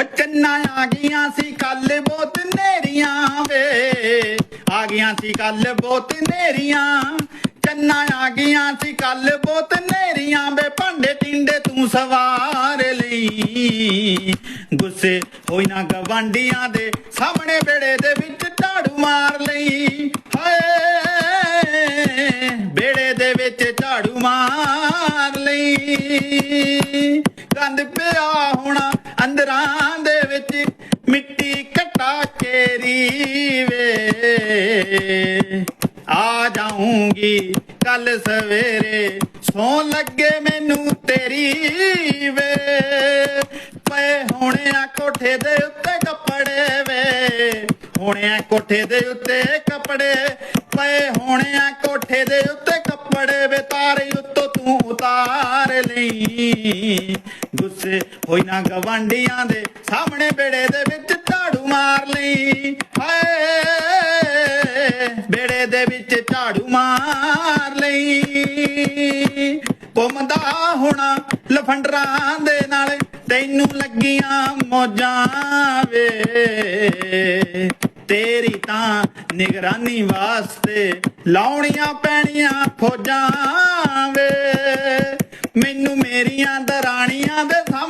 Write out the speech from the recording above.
ਹੋ ਚੰਨਾ ਆ ਗਈਆਂ ਸੀ ਕੱਲ ਬਹੁਤ ਨੇਰੀਆਂ ਵੇ। ਆ ਗਈਆਂ ਸੀ ਕੱਲ ਬਹੁਤ ਨੇਰੀਆਂ। ਚੰਨਾ ਆ ਗਈਆਂ ਸੀ ਕੱਲ ਬਹੁਤ ਨੇਰੀਆਂ ਵੇ। ਭਾਂਡੇ ਟਿੰਡੇ ਤੂੰ ਸਵਾਰ ਲਈ। ਗੁੱਸੇ ਹੋਈ ਨਾ ਗਵਾਂਡੀਆਂ ਦੇ ਸਾਹਮਣੇ ਬੇੜੇ ਦੇ ਵਿੱਚ ਝਾੜੂ ਮਾਰ ਲਈ। ਹਾਏ, ਬੇੜੇ ਦੇ ਵਿੱਚ ਝਾੜੂ ਮਾਰ ਲਈ। ਗੰਦ ਪਿਆ ਅੰਦਰਾਂ ਦੇ ਵਿੱਚ ਮਿੱਟੀ ਘਟਾ ਕੇਰੀ ਵੇ। ਆ ਜਾਊਂਗੀ ਕੱਲ ਸਵੇਰੇ ਸੌ ਲੱਗੇ ਮੈਨੂੰ ਤੇਰੀ ਵੇ। ਪਏ ਹੋਣੇ ਆ ਕੋਠੇ ਦੇ ਉੱਤੇ ਕੱਪੜੇ ਵੇ। ਹੋਣੇ ਆ ਕੋਠੇ ਦੇ ਉੱਤੇ ਕੱਪੜੇ, ਪਏ ਹੋਣੇ ਆ ਕੋਠੇ ਦੇ ਉੱਤੇ ਕੱਪੜੇ ਵੇ। ਤਾਰੇ ਉੱਤੇ ਤੂੰ ਉਤਾਰ ਲਈ। ਗੁੱਸੇ ਹੋਈ ਨਾ ਗਵਾਂਡੀਆਂ ਦੇ ਸਾਹਮਣੇ ਬੇੜੇ ਦੇ ਵਿੱਚ ਝਾੜੂ ਮਾਰ ਲਈ। ਹਾਏ, ਬੇੜੇ ਦੇ ਵਿੱਚ ਝਾੜੂ ਮਾਰ ਲਈ। ਘੁੰਮਦਾ ਹੋਣਾ ਲਫੰਡਰਾਂ ਦੇ ਨਾਲ, ਤੈਨੂੰ ਲੱਗੀਆਂ ਮੌਜਾਂ ਵੇ। ਤੇਰੀ ਤਾਂ ਨਿਗਰਾਨੀ ਵਾਸਤੇ ਲਾਉਣੀਆਂ ਪੈਣੀਆਂ ਫੌਜਾਂ ਰਾਣੀਆਂ ਮੈਨੂੰ ਮੇਰੀਆਂ ਦੇ ਸਾਹਮਣੇ